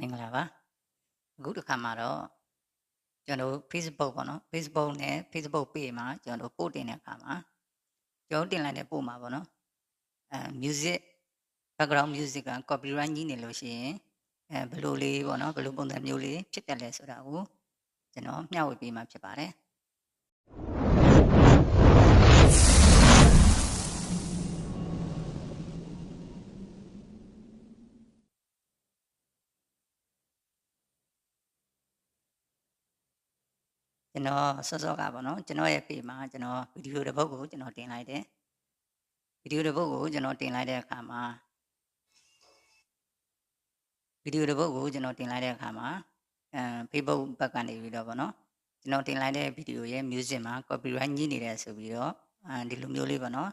မင်္ဂလာပါအခုတစ်ခါမှာတော့ကျွန်တော်တို့ Facebook ပေါ့နော် Facebook နဲ့ Facebook page မှာကျွန်တော်တို့ပို့တင်တဲ့အခါမှာကျွန်တော်တင်လိုက်တဲ့ပို့မှာပေါ့နော်အဲ music background music က copyright ကြီးနေလို့ရှိရင်အဲဘယ်လိုလေးပေါ့နော်ဘယ်လိုပုံစံမျိုးလေးဖြစ်တယ်လဲဆိုတာကိုကျွန်တော်မျှဝေပေးမှာဖြစ်ပါတယ် ကျွန်တော်စောစောကပေါ့နော်ကျွန်တော်ရဲ့ page မှာကျွန်တော်ဗီဒီယိုတစ်ပုဒ်ကိုကျွန်တော်တင်လိုက်တယ်ဗီဒီယိုတစ်ပုဒ်ကိုကျွန်တော်တင်လိုက်တဲ့အခါမှာဗီဒီယိုတစ်ပုဒ်ကိုကျွန်တော်တင်လိုက်တဲ့အခါမှာအဲ Facebook ဘက်ကနေပြီးတော့ပေါ့နော်ကျွန်တော်တင်လိုက်တဲ့ဗီဒီယိုရဲ့ music မှာ copyright ညှိနေတယ်ဆိုပြီးတော့အဲဒီလိုမျိုးလေးပေါ့နော်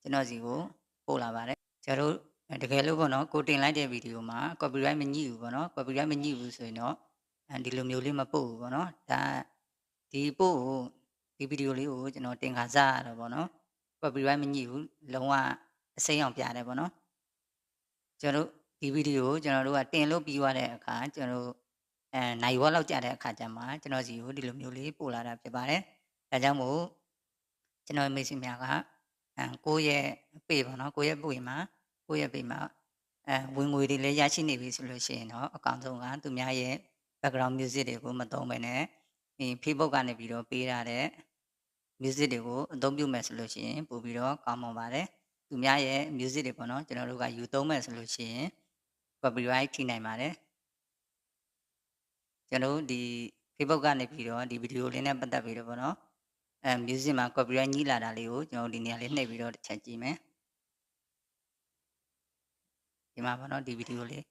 ကျွန်တော်စီကိုပို့လာပါတယ်ကျွန်တော်တို့တကယ်လို့ပေါ့နော်ကိုတင်လိုက်တဲ့ဗီဒီယိုမှာ copyright မညှိဘူးပေါ့နော် copyright မညှိဘူးဆိုရင်တော့အဲဒီလိုမျိုးလေးမပို့ဘူးပေါ့နော်ဒါ ဒီပို့ကိုဒီဗီဒီယိုလေးကိုကျွန်တော်တင်ခါစားရတော့ပေါ့နော် copyright မညှိဘူးလုံးဝအစိမ်းအောင်ပြတယ်ပေါ့နော်ကျွန်တော်တို့ဒီဗီဒီယိုကိုကျွန်တော်တို့ကတင်လို့ပြီးသွားတဲ့အခါကျွန်တော်တို့အဲနိုင်ဝက်လောက်ကြာတဲ့အခါကျမှကျွန်တော်စီကိုဒီလိုမျိုးလေးပို့လာတာဖြစ်ပါတယ်ဒါကြောင့်မို့ကျွန်တော်မိတ်ဆွေများကအဲကိုယ့်ရဲ့ပေပေါ့နော်ကိုယ့်ရဲ့ပွေမှာကိုယ့်ရဲ့ပေမှာအဲဝင်ငွေတွေလည်းရရှိနေပြီဆိုလို့ရှိရင်တော့အကောင့်ဆုံးကသူများရဲ့ background music တွေကိုမသုံးဘဲနဲ့ ဒီ Facebook ကနေပြီးတော့ပေးရတဲ့ music တွေကိုအသုံးပြုမယ်ဆိုလို့ရှိရင်ပို့ပြီးတော့ကောင်းမွန်ပါတယ်သူများရဲ့ music တွေပေါ့နော်ကျွန်တော်တို့ကယူသုံးမယ်ဆိုလို့ရှိရင် copyright ထိနိုင်ပါတယ်ကျွန်တော်တို့ဒီ Facebook ကနေပြီးတော့ဒီဗီဒီယိုလေးနဲ့ပတ်သက်ပြီးတော့ပေါ့နော်အဲ music မှာ copyright ညှိလာတာလေးကိုကျွန်တော်ဒီနေရာလေးနှိပ်ပြီးတော့တစ်ချက်ကြည့်မယ်ဒီမှာပေါ့နော်ဒီဗီဒီယိုလေး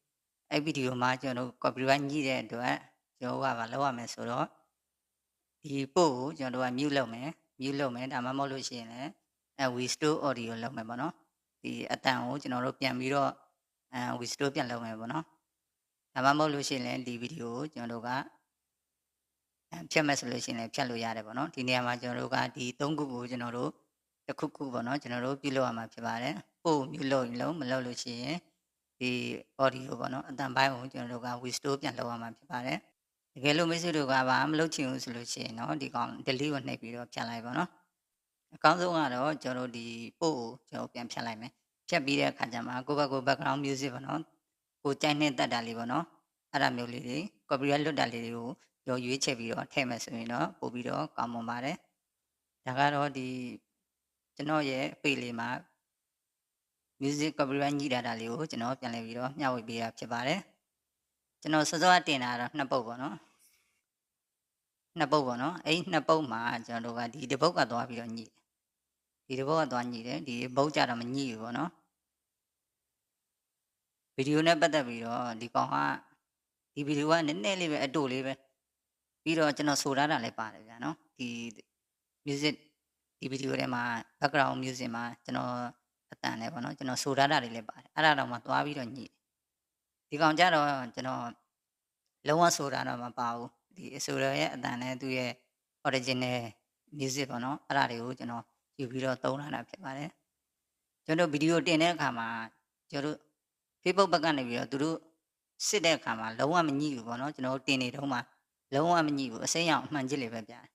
အဲ့ဗီဒီယိုမှာကျွန်တော်တို့ copyright ညှိတဲ့အတွက်ကျွန်တော်ကဘာလုပ်ရမလဲဆိုတော့ ဒီပို့ကိုကျွန်တော်တို့က mute လုပ်မယ် mute လုပ်မယ်ဒါမှမဟုတ်လို့ရှိရင်လည်းအဲ we store audio လုပ်မယ်ပေါ့နော်ဒီအတန်ကိုကျွန်တော်တို့ပြန်ပြီးတော့အဲ we store ပြန်လုပ်မယ်ပေါ့နော်ဒါမှမဟုတ်လို့ရှိရင်လည်းဒီဗီဒီယိုကိုကျွန်တော်တို့ကအဲဖြတ်မယ်ဆိုလို့ရှိရင်လည်းဖြတ်လို့ရတယ်ပေါ့နော်ဒီနေရာမှာကျွန်တော်တို့ကဒီ၃ခုကိုကျွန်တော်တို့တစ်ခုခုပေါ့နော်ကျွန်တော်တို့ပြုလုပ်ရမှာဖြစ်ပါတယ်ပို့ mute လုပ်ရင်လုံးမလုပ်လို့ရှိရင်ဒီ audio ပေါ့နော်အတန်ပိုင်းကိုကျွန်တော်တို့က we store ပြန်လုပ်ရမှာဖြစ်ပါတယ် တကယ်လို့မိတ်ဆွေတို့ကဘာမလုပ်ချင်ဘူးဆိုလို့ရှိရင်နော်ဒီကောင် delete ကိုနှိပ်ပြီးတော့ဖြတ်လိုက်ပါနော်အကောင်းဆုံးကတော့ကျွန်တော်ဒီပို့ကိုကျွန်တော်ပြန်ဖြတ်လိုက်မယ်ဖြတ်ပြီးတဲ့အခါကျမှကိုယ့်ဘက်ကို background music ပေါ့နော်ကိုကြိုက်နှက်တတ်တာလေးပေါ့နော်အဲ့ဒါမျိုးလေးတွေ copyright လွတ်တာလေးတွေကိုရောရွေးချက်ပြီးတော့ထည့်မယ်ဆိုရင်တော့ပို့ပြီးတော့ကောင်းမွန်ပါတယ်ဒါကတော့ဒီကျွန်တော်ရဲ့ပေလေးမှာ music copyright ညှိတာတာလေးကိုကျွန်တော်ပြန်လည်ပြီးတော့မျှဝေပေးတာဖြစ်ပါတယ် ကျွန်တော်စောစောကတင်တာတော့နှစ်ပုတ်ပေါ့နော်နှစ်ပုတ်ပေါ့နော်အဲ့ဒီနှစ်ပုတ်မှာကျွန်တော်တို့ကဒီတစ်ပုတ်ကသွားပြီးတော့ညှိဒီတစ်ပုတ်ကသွားညှိတယ်ဒီပုတ်ကြတော့မညှိဘူးပေါ့နော်ဗီဒီယိုနဲ့ပတ်သက်ပြီးတော့ဒီကောင်ကဒီဗီဒီယိုကနည်းနည်းလေးပဲအတူလေးပဲပြီးတော့ကျွန်တော်ဆိုထားတာလည်းပါတယ်ဗျာနော်ဒီ music ဒီဗီဒီယိုထဲမှာ background music မှာကျွန်တော်အတန်နဲ့ပေါ့နော်ကျွန်တော်ဆိုထားတာတွေလည်းပါတယ်အဲ့ဒါတော့မှသွားပြီးတော့ညှိ ဒီကောင်ကြတော့ကျွန်တော်လုံးဝဆိုတာတော့မပါဘူးဒီအဆိုရရဲ့အတန်နဲ့သူ့ရဲ့ original music ပေါ့နော်အဲ့ဒါတွေကိုကျွန်တော်ယူပြီးတော့သုံးလာတာဖြစ်ပါတယ်ကျွန်တော်ဗီဒီယိုတင်တဲ့အခါမှာကျွန်တော် Facebook ဘက်ကနေပြီးတော့သူတို့စစ်တဲ့အခါမှာလုံးဝမညှိဘူးပေါ့နော်ကျွန်တော်တင်နေတော့မှလုံးဝမညှိဘူးအစိမ်းရောင်အမှန်ကြီးလေးပဲပြတယ်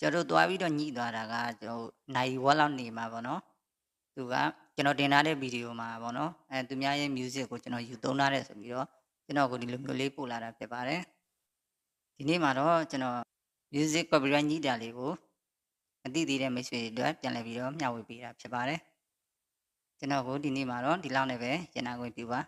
ကျွန်တော်သွားပြီးတော့ညှိသွားတာကကျွန်တော်နိုင်ဝက်လောက်နေမှာပေါ့နော်သူက ကျွန်တော်တင်ထားတဲ့ဗီဒီယိုမှာပေါ့နော်အဲသူများရဲ့ music ကိုကျွန်တော်ယူသုံးထားတယ်ဆိုပြီးတော့ကျွန်တော်ကိုဒီလိုမျိုးလေးပို့လာတာဖြစ်ပါတယ်ဒီနေ့မှာတော့ကျွန်တော် music copyright ညှိတာလေးကိုအသိသေးတဲ့မိတ်ဆွေတွေအတွက်ပြန်လည်ပြီးတော့မျှဝေပေးတာဖြစ်ပါတယ်ကျွန်တော်ကိုဒီနေ့မှာတော့ဒီလောက်နဲ့ပဲကျန်တာကိုပြပါ